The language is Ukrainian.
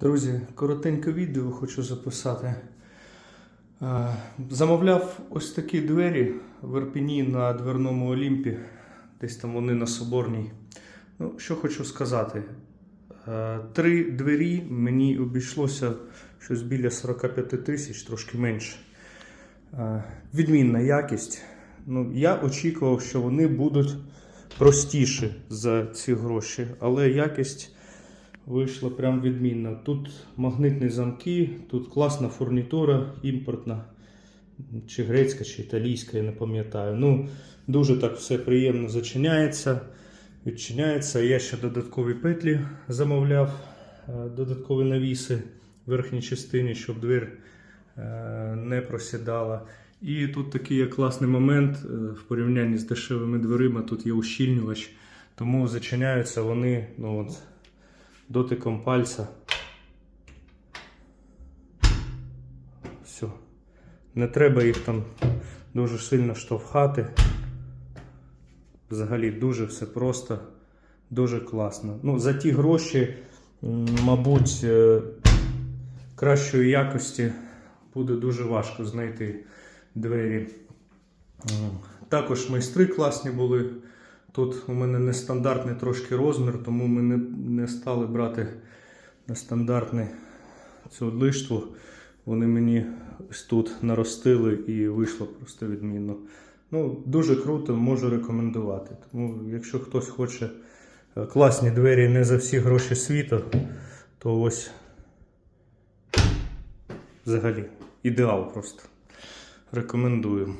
Друзі, коротеньке відео хочу записати. Е, Замовляв ось такі двері в Ірпіні на дверному Олімпі. Десь там вони на Соборній. Ну, що хочу сказати. Е, Три двері мені обійшлося щось біля 45 тисяч, трошки менше. Е, Відмінна якість. Ну, я очікував, що вони будуть простіші за ці гроші, але якість вийшла прям відмінна. Тут магнитні замки, тут класна фурнітура імпортна, чи грецька, чи італійська, я не пам'ятаю. Ну, дуже так все приємно зачиняється, відчиняється. Я ще додаткові петлі замовляв, е, додаткові навіси в верхній частині, щоб двір е, не просідала. І тут такий є класний момент е, в порівнянні з дешевими дверима. Тут є ущільнювач, тому зачиняються вони ну, от, дотиком пальця. Все. Не треба їх там дуже сильно штовхати. Взагалі дуже все просто, дуже класно. Ну, за ті гроші, мабуть, е, кращої якості буде дуже важко знайти двері. Також майстри класні були. Тут у мене нестандартний трошки розмір, тому ми не, не стали брати нестандартний цю лиштву. Вони мені ось тут наростили і вийшло просто відмінно. Ну, дуже круто, можу рекомендувати. Тому, якщо хтось хоче е, класні двері не за всі гроші світу, то ось взагалі ідеал просто. Рекомендую.